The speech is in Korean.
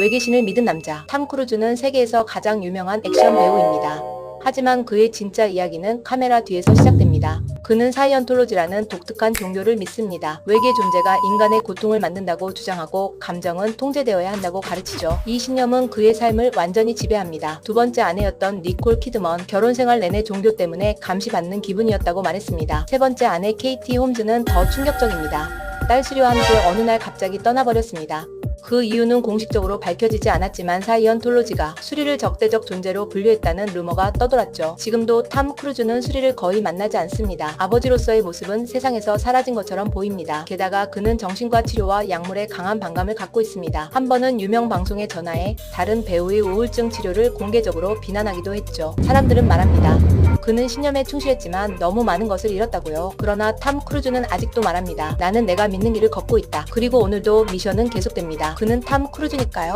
외계신을 믿은 남자 탐 크루즈는 세계에서 가장 유명한 액션 배우입니다. 하지만 그의 진짜 이야기는 카메라 뒤에서 시작됩니다. 그는 사이언톨로지라는 독특한 종교를 믿습니다. 외계 존재가 인간의 고통을 만든다고 주장하고 감정은 통제되어야 한다고 가르치죠. 이 신념은 그의 삶을 완전히 지배합니다. 두 번째 아내였던 니콜 키드먼 결혼 생활 내내 종교 때문에 감시받는 기분이었다고 말했습니다. 세 번째 아내 케이티 홈즈는 더 충격적입니다. 딸 수리와 함께 어느 날 갑자기 떠나버렸습니다. 그 이유는 공식적으로 밝혀지지 않았지만 사이언톨로지가 수리를 적대적 존재로 분류했다는 루머가 떠돌았죠. 지금도 탐 크루즈는 수리를 거의 만나지 않습니다. 아버지로서의 모습은 세상에서 사라진 것처럼 보입니다. 게다가 그는 정신과 치료와 약물에 강한 반감을 갖고 있습니다. 한 번은 유명 방송에 전화해 다른 배우의 우울증 치료를 공개적으로 비난하기도 했죠. 사람들은 말합니다. 그는 신념에 충실했지만 너무 많은 것을 잃었다고요. 그러나 탐 크루즈는 아직도 말합니다. 나는 내가 믿는 길을 걷고 있다. 그리고 오늘도 미션은 계속됩니다. 그는 탐 크루즈니까요.